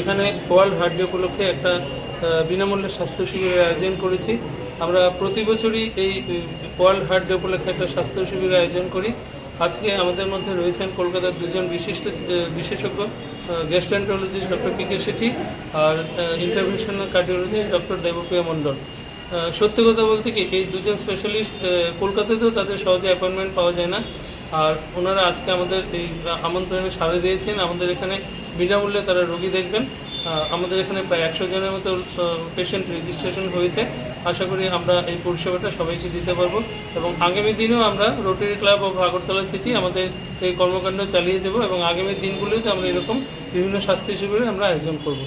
এখানে world heart day উপলক্ষে একটা বিনামূল্যে স্বাস্থ্য শিবিরের আয়োজন করেছি। আমরা প্রতি বছরই এই ওয়ার্ল্ড হার্ট ডে উপলক্ষে একটা স্বাস্থ্য শিবিরের আয়োজন করি। আজকে আমাদের মধ্যে রয়েছেন কলকাতার দুজন বিশিষ্ট বিশেষজ্ঞ gastroenterologist doctor P K Sethi আর interventional cardiologist doctor Debpriya Mondal. সত্যি কথা বলতে কি, এই দুজন স্পেশালিস্ট কলকাতাতেও তাদের সহজে অ্যাপয়েন্টমেন্ট পাওয়া যায় না। আর ওনারা আজকে আমাদের এই আমন্ত্রণে সাড়া দিয়েছেন। আমাদের এখানে বিনামূল্যে তারা রোগী দেখবেন। আমাদের এখানে প্রায় একশো জনের মতো পেশেন্ট রেজিস্ট্রেশন হয়েছে। আশা করি আমরা এই পরিষেবাটা সবাইকে দিতে পারব। এবং আগামী দিনেও আমরা Rotary club of Agartala city আমাদের এই কর্মকাণ্ড চালিয়ে যাব এবং আগামী দিনগুলোতে আমরা এরকম বিভিন্ন স্বাস্থ্য শিবিরে আমরা আয়োজন করব।